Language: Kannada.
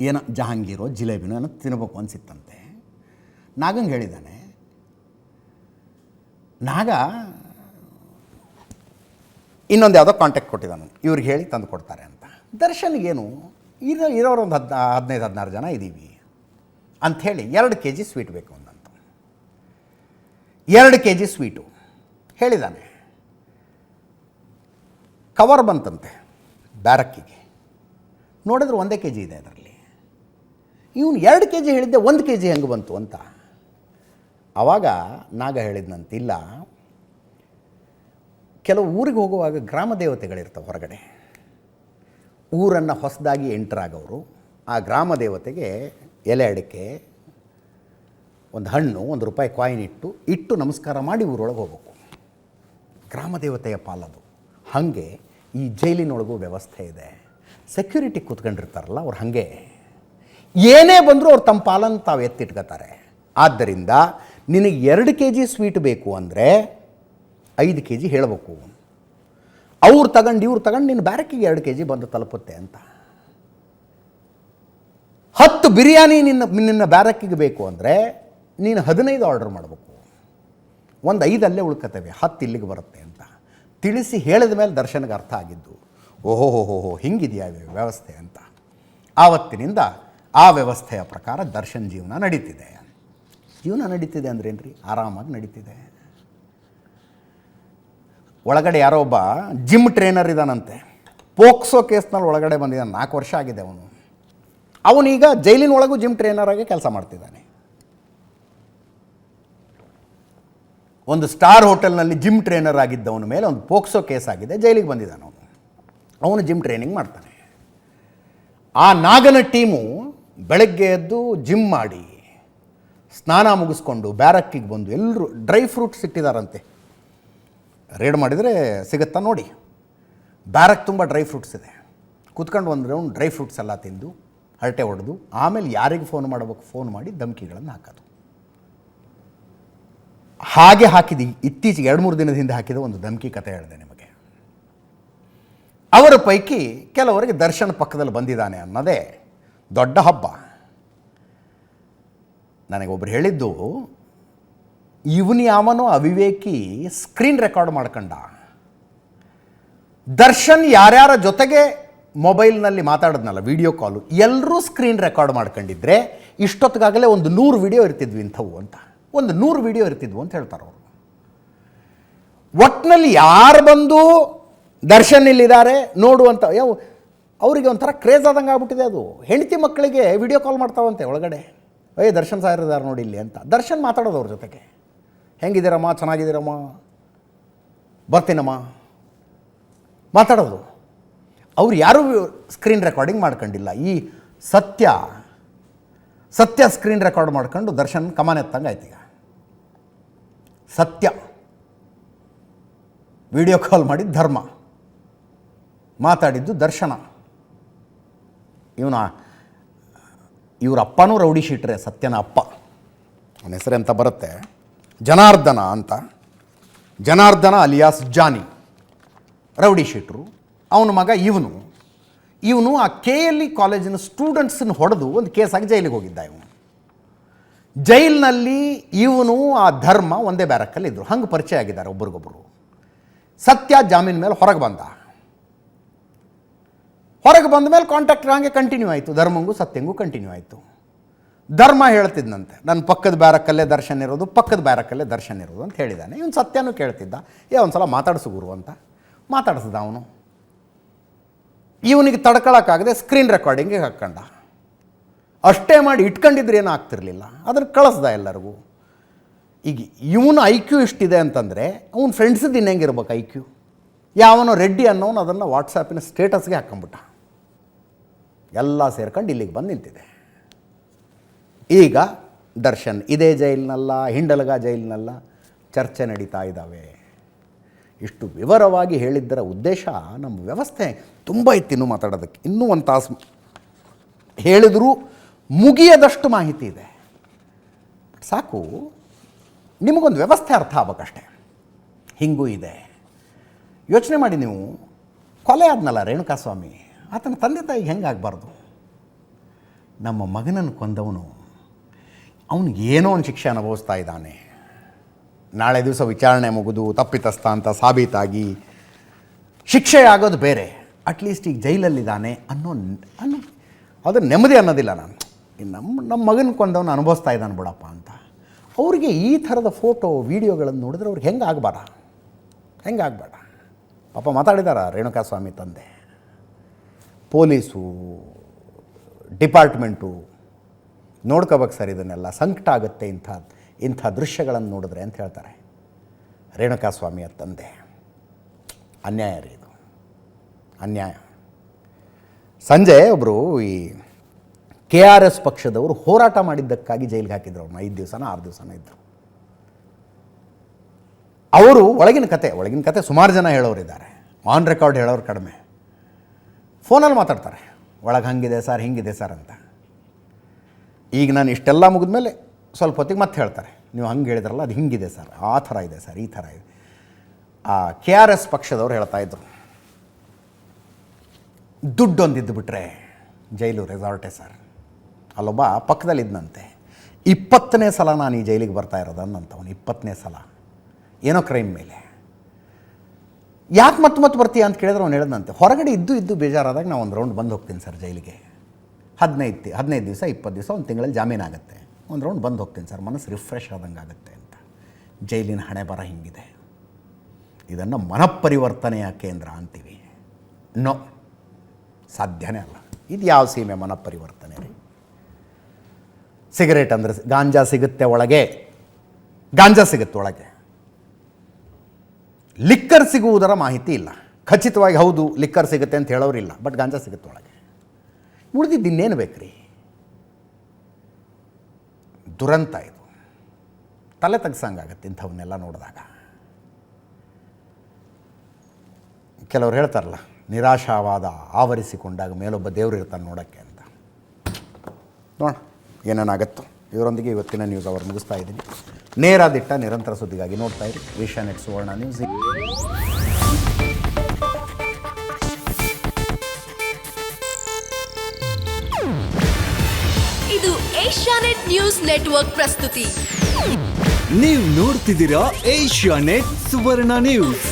ಏನೋ ಜಹಾಂಗೀರೋ, ಜಿಲೇಬಿನೋ ಏನೋ ತಿನ್ನಬೇಕು ಅನಿಸಿತ್ತಂತೆ. ನಾಗಂಗೆ ಹೇಳಿದ್ದಾನೆ ನಾಗ ಇನ್ನೊಂದು ಯಾವುದೋ ಕಾಂಟ್ಯಾಕ್ಟ್ ಕೊಟ್ಟಿದ್ದಾನೆ ಇವ್ರಿಗೆ ಹೇಳಿ ತಂದು ಕೊಡ್ತಾರೆ ಅಂತ. ದರ್ಶನ್ಗೇನು, ಇರೋ, ಇರೋರು ಒಂದು ಹದ್ ಹದಿನೈದು, ಹದಿನಾರು ಜನ ಇದ್ದೀವಿ ಅಂಥೇಳಿ ಎರಡು ಕೆ ಜಿ ಸ್ವೀಟ್ ಬೇಕು ಅಂದಂತ. ಎರಡು ಕೆ ಜಿ ಸ್ವೀಟು ಹೇಳಿದ್ದಾನೆ ಕವರ್ ಬಂತಂತೆ, ಬ್ಯಾರಕ್ಕಿಗೆ. ನೋಡಿದ್ರೆ ಒಂದೇ ಕೆ ಜಿ ಇದೆ ಅದರಲ್ಲಿ. ಇವನು ಎರಡು ಕೆ ಜಿ ಹೇಳಿದ್ದೆ, ಒಂದು ಕೆ ಜಿ ಹೆಂಗೆ ಬಂತು ಅಂತ. ಆವಾಗ ನಾಗ ಹೇಳಿದ್ನಂತಿಲ್ಲ. ಕೆಲವು ಊರಿಗೆ ಹೋಗುವಾಗ ಗ್ರಾಮ ದೇವತೆಗಳಿರ್ತವೆ ಹೊರಗಡೆ. ಊರನ್ನು ಹೊಸದಾಗಿ ಎಂಟ್ರಾಗವರು ಆ ಗ್ರಾಮ ದೇವತೆಗೆ ಎಲೆ ಅಡಿಕೆ, ಒಂದು ಹಣ್ಣು, ಒಂದು ರೂಪಾಯಿ ಕಾಯಿನ್ ಇಟ್ಟು ಇಟ್ಟು ನಮಸ್ಕಾರ ಮಾಡಿ ಊರೊಳಗೆ ಹೋಗಬೇಕು. ಗ್ರಾಮ ದೇವತೆಯ ಪಾಲದು. ಹಾಗೆ ಈ ಜೈಲಿನೊಳಗೂ ವ್ಯವಸ್ಥೆ ಇದೆ. ಸೆಕ್ಯೂರಿಟಿ ಕೂತ್ಕೊಂಡಿರ್ತಾರಲ್ಲ, ಅವ್ರು ಹಾಗೆ. ಏನೇ ಬಂದರೂ ಅವ್ರು ತಮ್ಮ ಪಾಲನ್ನು ತಾವು ಎತ್ತಿಟ್ಕೋತಾರೆ. ಆದ್ದರಿಂದ ನಿನಗೆ ಎರಡು ಕೆ ಜಿ ಸ್ವೀಟ್ ಬೇಕು ಅಂದರೆ ಐದು ಕೆ ಜಿ ಹೇಳಬೇಕು ಅವ್ರು ತಗೊಂಡು ಇವ್ರು ತಗೊಂಡು ನಿನ್ನ ಬ್ಯಾರಕ್ಕಿಗೆ ಎರಡು ಕೆ ಜಿ ಬಂದು ತಲುಪುತ್ತೆ ಅಂತ. ಹತ್ತು ಬಿರಿಯಾನಿ ನಿನ್ನ ನಿನ್ನ ಬ್ಯಾರಕ್ಕಿಗೆ ಬೇಕು ಅಂದರೆ ನೀನು ಹದಿನೈದು ಆರ್ಡರ್ ಮಾಡಬೇಕು. ಒಂದು ಐದಲ್ಲೇ ಉಳ್ಕತ್ತವೆ ಹತ್ತು ಇಲ್ಲಿಗೆ ಬರುತ್ತೆ ಅಂತ. ತಿಳಿಸಿ ಹೇಳಿದ ಮೇಲೆ ದರ್ಶನಗೆ ಅರ್ಥ ಆಗಿದ್ದು ಓಹೋ ಹೋ ಹೋ ಹಿಂಗಿದೆಯಾ ವ್ಯವಸ್ಥೆ ಅಂತ. ಆವತ್ತಿನಿಂದ ಆ ವ್ಯವಸ್ಥೆಯ ಪ್ರಕಾರ ದರ್ಶನ್ ಜೀವನ ನಡೀತಿದೆ. ಜೀವನ ನಡೀತಿದೆ ಅಂದ್ರೇನ್ರಿ ಆರಾಮಾಗಿ ನಡೀತಿದೆ. ಒಳಗಡೆ ಯಾರೋ ಒಬ್ಬ ಜಿಮ್ ಟ್ರೈನರ್ ಇದ್ದಾನಂತೆ ಪೋಕ್ಸೋ ಕೇಸ್ನಲ್ಲಿ ಒಳಗಡೆ ಬಂದಿದ್ದಾನೆ ನಾಲ್ಕು ವರ್ಷ ಆಗಿದೆ ಅವನು. ಅವನೀಗ ಜೈಲಿನ ಒಳಗೂ ಜಿಮ್ ಟ್ರೈನರ್ ಆಗಿ ಕೆಲಸ ಮಾಡ್ತಿದ್ದಾನೆ. ಒಂದು ಸ್ಟಾರ್ ಹೋಟೆಲ್ನಲ್ಲಿ ಜಿಮ್ ಟ್ರೈನರ್ ಆಗಿದ್ದವನ ಮೇಲೆ ಒಂದು ಪೋಕ್ಸೋ ಕೇಸ್ ಆಗಿದೆ. ಜೈಲಿಗೆ ಬಂದಿದ್ದಾನೆ ಅವನು. ಅವನು ಜಿಮ್ ಟ್ರೈನಿಂಗ್ ಮಾಡ್ತಾನೆ. ಆ ನಾಗನ ಟೀಮು ಬೆಳಗ್ಗೆ ಎದ್ದು ಜಿಮ್ ಮಾಡಿ, ಸ್ನಾನ ಮುಗಿಸ್ಕೊಂಡು ಬ್ಯಾರಕ್ಕಿಗೆ ಬಂದು ಎಲ್ಲರೂ ಡ್ರೈ ಫ್ರೂಟ್ಸ್ ಇಟ್ಟಿದಾರಂತೆ. ರೇಡ್ ಮಾಡಿದರೆ ಸಿಗುತ್ತಾ ನೋಡಿ. ಬ್ಯಾರಕ್ ತುಂಬ ಡ್ರೈ ಫ್ರೂಟ್ಸ್ ಇದೆ. ಕೂತ್ಕೊಂಡು ಒಂದು ರೌಂಡ್ ಡ್ರೈ ಫ್ರೂಟ್ಸ್ ಎಲ್ಲ ತಿಂದು, ಹರಟೆ ಹೊಡೆದು, ಆಮೇಲೆ ಯಾರಿಗೆ ಫೋನ್ ಮಾಡಬೇಕು ಫೋನ್ ಮಾಡಿ ಧಮಕಿಗಳನ್ನು ಹಾಕೋದು. ಹಾಗೆ ಹಾಕಿದ, ಇತ್ತೀಚೆಗೆ ಎರಡು, ಮೂರು ದಿನದ ಹಿಂದೆ ಹಾಕಿದ ಒಂದು ಧಮಕಿ ಕತೆ ಹೇಳಿದೆ ನಿಮಗೆ. ಅವರ ಪೈಕಿ ಕೆಲವರಿಗೆ ದರ್ಶನ ಪಕ್ಕದಲ್ಲಿ ಬಂದಿದ್ದಾನೆ ಅನ್ನೋದೇ ದೊಡ್ಡ ಹಬ್ಬ. ನನಗೊಬ್ರು ಹೇಳಿದ್ದು, ಇವನು ಯಾವನೋ ಅವಿವೇಕಿ ಸ್ಕ್ರೀನ್ ರೆಕಾರ್ಡ್ ಮಾಡ್ಕೊಂಡ. ದರ್ಶನ್ ಯಾರ್ಯಾರ ಜೊತೆಗೆ ಮೊಬೈಲ್ನಲ್ಲಿ ಮಾತಾಡಿದ್ನಲ್ಲ ವಿಡಿಯೋ ಕಾಲು ಎಲ್ಲರೂ ಸ್ಕ್ರೀನ್ ರೆಕಾರ್ಡ್ ಮಾಡ್ಕೊಂಡಿದ್ರೆ ಇಷ್ಟೊತ್ತಿಗಾಗಲೇ ಒಂದು ನೂರು ವಿಡಿಯೋ ಇರ್ತಿದ್ವಿ ಇಂಥವು ಅಂತ. ಒಂದು ನೂರು ವಿಡಿಯೋ ಇರ್ತಿದ್ವು ಅಂತ ಹೇಳ್ತಾರೆ ಅವರು. ಒಟ್ಟಿನಲ್ಲಿ ಯಾರು ಬಂದು ದರ್ಶನ್ ಇಲ್ಲಿದ್ದಾರೆ ನೋಡುವಂಥ ಯಾವ ಅವರಿಗೆ ಒಂಥರ ಕ್ರೇಜ್ ಆದಂಗೆ ಆಗ್ಬಿಟ್ಟಿದೆ ಅದು. ಹೆಂಡತಿ ಮಕ್ಕಳಿಗೆ ವಿಡಿಯೋ ಕಾಲ್ ಮಾಡ್ತಾವಂತೆ ಒಳಗಡೆ. ಏಯ್ ದರ್ಶನ್ ಸಾರ್ ಇದ್ದಾರೆ ನೋಡಿ ಇಲ್ಲಿ ಅಂತ. ದರ್ಶನ್ ಮಾತಾಡೋದು ಅವ್ರ ಜೊತೆಗೆ. ಹೆಂಗಿದ್ದೀರಮ್ಮ? ಚೆನ್ನಾಗಿದ್ದೀರಮ್ಮ? ಬರ್ತೀನಮ್ಮ? ಮಾತಾಡೋದು. ಅವ್ರು ಯಾರೂ ಸ್ಕ್ರೀನ್ ರೆಕಾರ್ಡಿಂಗ್ ಮಾಡ್ಕೊಂಡಿಲ್ಲ. ಈ ಸತ್ಯ ಸತ್ಯ ಸ್ಕ್ರೀನ್ ರೆಕಾರ್ಡ್ ಮಾಡ್ಕೊಂಡು ದರ್ಶನ್ ಕಮಾನ್ ಎತ್ತಂಗೆ ಆಯ್ತು ಈಗ ಸತ್ಯ. ವಿಡಿಯೋ ಕಾಲ್ ಮಾಡಿದ ಧರ್ಮ. ಮಾತಾಡಿದ್ದು ದರ್ಶನ. ಇವನ, ಇವ್ರ ಅಪ್ಪನೂ ರೌಡಿ ಶೀಟ್ರೆ, ಸತ್ಯನ ಅಪ್ಪ. ಅವನ ಹೆಸರು ಅಂತ ಬರುತ್ತೆ? ಜನಾರ್ದನ ಅಂತ. Janardhana alias Johnny. Rowdy sheeter. ಅವನ ಮಗ ಇವನು. ಇವನು ಆ ಕೆ ಎಲ್ ಇ ಕಾಲೇಜಿನ ಸ್ಟೂಡೆಂಟ್ಸನ್ನು ಹೊಡೆದು ಒಂದು ಕೇಸಾಗಿ ಜೈಲಿಗೆ ಹೋಗಿದ್ದ ಇವನು. ಜೈಲಿನಲ್ಲಿ ಇವನು ಆ ಧರ್ಮ ಒಂದೇ ಬ್ಯಾರಕ್ಕಲ್ಲಿ ಇದ್ದರು ಹಂಗೆ ಪರಿಚಯ ಆಗಿದ್ದಾರೆ ಒಬ್ರಿಗೊಬ್ಬರು ಸತ್ಯ ಜಾಮೀನ್ ಮೇಲೆ ಹೊರಗೆ ಬಂದ. ಹೊರಗೆ ಬಂದ ಮೇಲೆ ಕಾಂಟ್ಯಾಕ್ಟ್ ಹಂಗೆ ಕಂಟಿನ್ಯೂ ಆಯಿತು. ಧರ್ಮಂಗೂ ಸತ್ಯಂಗೂ ಕಂಟಿನ್ಯೂ ಆಯಿತು. ಧರ್ಮ ಹೇಳ್ತಿದ್ದಂತೆ ನನ್ನ ಪಕ್ಕದ ಬ್ಯಾರಕ್ಕಲ್ಲೇ ದರ್ಶನ ಇರೋದು, ಪಕ್ಕದ ಬ್ಯಾರಕ್ಕಲ್ಲೇ ದರ್ಶನ ಇರೋದು ಅಂತ ಹೇಳಿದ್ದಾನೆ ಇವನು ಸತ್ಯನೂ ಕೇಳ್ತಿದ್ದ. ಏ ಒಂದು ಸಲ ಮಾತಾಡಿಸು ಗುರು ಅಂತ. ಮಾತಾಡಿಸ್ದ ಅವನು. ಇವನಿಗೆ ತಡ್ಕೊಳಕ್ಕಾಗದೆ ಸ್ಕ್ರೀನ್ ರೆಕಾರ್ಡಿಂಗಿಗೆ ಹಾಕ್ಕೊಂಡ ಅಷ್ಟೇ ಮಾಡಿ ಇಟ್ಕೊಂಡಿದ್ರೆ ಏನೂ ಆಗ್ತಿರ್ಲಿಲ್ಲ. ಅದನ್ನು ಕಳಿಸ್ದ ಎಲ್ಲರಿಗೂ. ಈಗ ಇವನು ಐ ಕ್ಯೂ ಇಷ್ಟಿದೆ ಅಂತಂದರೆ, ಅವ್ನ ಫ್ರೆಂಡ್ಸದ್ದು ಇನ್ನು ಹೆಂಗಿರ್ಬೇಕು ಐ ಕ್ಯೂ? ಯಾವನೋ ರೆಡ್ಡಿ ಅನ್ನೋನು ಅದನ್ನು ವಾಟ್ಸಾಪಿನ ಸ್ಟೇಟಸ್ಗೆ ಹಾಕ್ಕೊಂಬಿಟ್ಟ ಎಲ್ಲ ಸೇರ್ಕೊಂಡು ಇಲ್ಲಿಗೆ ಬಂದು ನಿಂತಿದೆ. ಈಗ ದರ್ಶನ್ ಇದೇ ಜೈಲಿನಲ್ಲ, ಹಿಂಡಲಗ ಜೈಲಿನಲ್ಲ ಚರ್ಚೆ ನಡೀತಾ ಇದ್ದಾವೆ. ಇಷ್ಟು ವಿವರವಾಗಿ ಹೇಳಿದ್ದರ ಉದ್ದೇಶ ನಮ್ಮ ವ್ಯವಸ್ಥೆ ತುಂಬ ಇತ್ತು ಇನ್ನೂ ಮಾತಾಡೋದಕ್ಕೆ, ಇನ್ನೂ ಒಂದು ತಾಸು ಹೇಳಿದರೂ ಮುಗಿಯದಷ್ಟು ಮಾಹಿತಿ ಇದೆ. ಸಾಕು, ನಿಮಗೊಂದು ವ್ಯವಸ್ಥೆ ಅರ್ಥ ಆಗ್ಬೇಕಷ್ಟೆ. ಹಿಂಗೂ ಇದೆ. ಯೋಚನೆ ಮಾಡಿ ನೀವು. ಕೊಲೆ ಆದ್ನಲ್ಲ ರೇಣುಕಾಸ್ವಾಮಿ. ಆತನ ತಂದೆ ತಾಯಿಗೆ ಹೆಂಗಾಗಬಾರ್ದು? ನಮ್ಮ ಮಗನನ್ನು ಕೊಂದವನು ಅವನಿಗೆ ಏನೋ ಒಂದು ಶಿಕ್ಷೆ ಅನುಭವಿಸ್ತಾ ಇದ್ದಾನೆ. ನಾಳೆ ದಿವಸ ವಿಚಾರಣೆ ಮುಗಿದು ತಪ್ಪಿತಸ್ಥ ಅಂತ ಸಾಬೀತಾಗಿ ಶಿಕ್ಷೆ ಆಗೋದು ಬೇರೆ ಅಟ್ಲೀಸ್ಟ್ ಈಗ ಜೈಲಲ್ಲಿದ್ದಾನೆ ಅನ್ನೋ ಅನ್ನೋ ಅದು ನೆಮ್ಮದಿ ಅನ್ನೋದಿಲ್ಲ ನಾನು. ನಮ್ಮ ನಮ್ಮ ಮಗನ ಕೊಂದವನು ಅನುಭವಿಸ್ತಾ ಇದ್ದಾನೆ ಬಿಡಪ್ಪ ಅಂತ. ಅವ್ರಿಗೆ ಈ ಥರದ ಫೋಟೋ, ವೀಡಿಯೋಗಳನ್ನು ನೋಡಿದ್ರೆ ಅವ್ರಿಗೆ ಹೆಂಗೆ ಆಗಬಾರ ಹೆಂಗೆ ಆಗಬೇಡ ಪಾಪ ಮಾತಾಡಿದಾರ ರೇಣುಕಾಸ್ವಾಮಿ ತಂದೆ. ಪೊಲೀಸು, ಡಿಪಾರ್ಟ್ಮೆಂಟು ನೋಡ್ಕೋಬೇಕು ಸರ್ ಇದನ್ನೆಲ್ಲ. ಸಂಕಟ ಆಗುತ್ತೆ ಇಂಥ ಇಂಥ ದೃಶ್ಯಗಳನ್ನು ನೋಡಿದ್ರೆ ಅಂತ ಹೇಳ್ತಾರೆ. ರೇಣುಕಾಸ್ವಾಮಿಯ ತಂದೆ. ಅನ್ಯಾಯ ರೀ ಇದು. ಅನ್ಯಾಯ. ಸಂಜೆ ಒಬ್ಬರು ಈ ಕೆ ಆರ್ ಎಸ್ ಪಕ್ಷದವರು ಹೋರಾಟ ಮಾಡಿದ್ದಕ್ಕಾಗಿ ಜೈಲಿಗೆ ಹಾಕಿದ್ರು ಅವ್ರನ್ನ. ಐದು ದಿವಸನ, ಆರು ದಿವಸನ ಇದ್ದರು ಅವರು, ಒಳಗಿನ ಕತೆ ಒಳಗಿನ ಕತೆ ಸುಮಾರು ಜನ ಹೇಳೋರಿದ್ದಾರೆ. ಆನ್ ರೆಕಾರ್ಡ್ ಹೇಳೋರು ಕಡಿಮೆ. ಫೋನಲ್ಲಿ ಮಾತಾಡ್ತಾರೆ. ಒಳಗೆ ಹಂಗಿದೆ ಸರ್, ಹಿಂಗಿದೆ ಸರ್ ಅಂತ. ಈಗ ನಾನು ಇಷ್ಟೆಲ್ಲ ಮುಗಿದ್ಮೇಲೆ ಸ್ವಲ್ಪ ಹೊತ್ತಿಗೆ ಮತ್ತೆ ಹೇಳ್ತಾರೆ. ನೀವು ಹಂಗೆ ಹೇಳಿದ್ರಲ್ಲ, ಅದು ಹಿಂಗಿದೆ ಸರ್, ಆ ಥರ ಇದೆ ಸರ್, ಈ ಥರ ಇದೆ. ಆ ಕೆ ಆರ್ ಎಸ್ ಪಕ್ಷದವ್ರು ಹೇಳ್ತಾ ಇದ್ರು. ದುಡ್ಡೊಂದಿದ್ದು ಬಿಟ್ಟರೆ ಜೈಲು ರೆಸಾರ್ಟೇ ಸರ್. ಅಲ್ಲೊಬ್ಬ ಪಕ್ಕದಲ್ಲಿದ್ದನಂತೆ ಇಪ್ಪತ್ತನೇ ಸಲ ನಾನು ಈ ಜೈಲಿಗೆ ಬರ್ತಾ ಇರೋದು ಅನ್ನಂತವನು ಇಪ್ಪತ್ತನೇ ಸಲ. ಏನೋ ಕ್ರೈಮ್ ಮೇಲೆ. ಯಾಕೆ ಮತ್ತೆ ಮತ್ತೆ ಬರ್ತೀಯ ಅಂತ ಕೇಳಿದ್ರೆ ಅವ್ನು ಹೇಳ್ದಂತೆ ಹೊರಗಡೆ ಇದ್ದು ಇದ್ದು ಬೇಜಾರಾದಾಗ ನಾವು ಒಂದು ರೌಂಡ್ ಬಂದು ಹೋಗ್ತೀನಿ ಸರ್ ಜೈಲಿಗೆ. ಹದಿನೈದು ಹದಿನೈದು ದಿವಸ ಇಪ್ಪತ್ತು ದಿವಸ, ಒಂದು ತಿಂಗಳಲ್ಲಿ ಜಾಮೀನು ಆಗುತ್ತೆ. ಒಂದು ರೌಂಡ್ ಬಂದು ಹೋಗ್ತೀನಿ ಸರ್, ಮನಸ್ಸು ರಿಫ್ರೆಶ್ ಆದಂಗೆ ಆಗುತ್ತೆ ಅಂತ. ಜೈಲಿನ ಹಣೆ ಬರ ಹಿಂಗಿದೆ. ಇದನ್ನು ಮನಪರಿವರ್ತನೆಯ ಕೇಂದ್ರ ಅಂತೀವಿ. ನೋ. ಸಾಧ್ಯನೇ ಅಲ್ಲ. ಇದು ಯಾವ ಸೀಮೆ ಮನಪರಿವರ್ತನೆ ರೀ? ಸಿಗರೇಟ್ ಅಂದರೆ ಗಾಂಜಾ ಸಿಗುತ್ತೆ ಒಳಗೆ. ಗಾಂಜಾ ಸಿಗುತ್ತೆ ಒಳಗೆ. ಲಿಕ್ಕರ್ ಸಿಗುವುದರ ಮಾಹಿತಿ ಇಲ್ಲ. ಖಚಿತವಾಗಿ ಹೌದು, ಲಿಕ್ಕರ್ ಸಿಗುತ್ತೆ ಅಂತ ಹೇಳೋರಿಲ್ಲ ಬಟ್ ಗಾಂಜಾ ಸಿಗುತ್ತೆ ಒಳಗೆ. ಉಳಿದಿದ್ದು ಇನ್ನೇನು ಬೇಕ್ರಿ? ದುರಂತ ಇದು. ತಲೆ ತಗ್ಸಂಗಾಗತ್ತೆ ಇಂಥವನ್ನೆಲ್ಲ ನೋಡಿದಾಗ. ಕೆಲವ್ರು ಹೇಳ್ತಾರಲ್ಲ, ನಿರಾಶಾವಾದ ಆವರಿಸಿಕೊಂಡಾಗ ಮೇಲೊಬ್ಬ ದೇವರು ಇರ್ತಾನೆ ನೋಡೋಕ್ಕೆ ಅಂತ. ನೋಡೋಣ, ಏನೇನಾಗತ್ತೋ. ಇದರೊಂದಿಗೆ ಇವತ್ತಿನ ನ್ಯೂಸ್ ಅವರು ಮುಗಿಸ್ತಾ ಇದ್ದೀನಿ. ನೇರ ದಿಟ್ಟ ನಿರಂತರ ಸುದ್ದಿಗಾಗಿ ನೋಡ್ತಾ ಇರಿ. ಏಷ್ಯಾ ನೆಟ್ ಸುವರ್ಣ ನ್ಯೂಸ್ ಇದು ಏಷ್ಯಾನೆಟ್ ನ್ಯೂಸ್ ನೆಟ್ವರ್ಕ್ ಪ್ರಸ್ತುತಿ. ನೀವು ನೋಡ್ತಿದ್ದೀರಾ ಏಷ್ಯಾ ನೆಟ್ ಸುವರ್ಣ ನ್ಯೂಸ್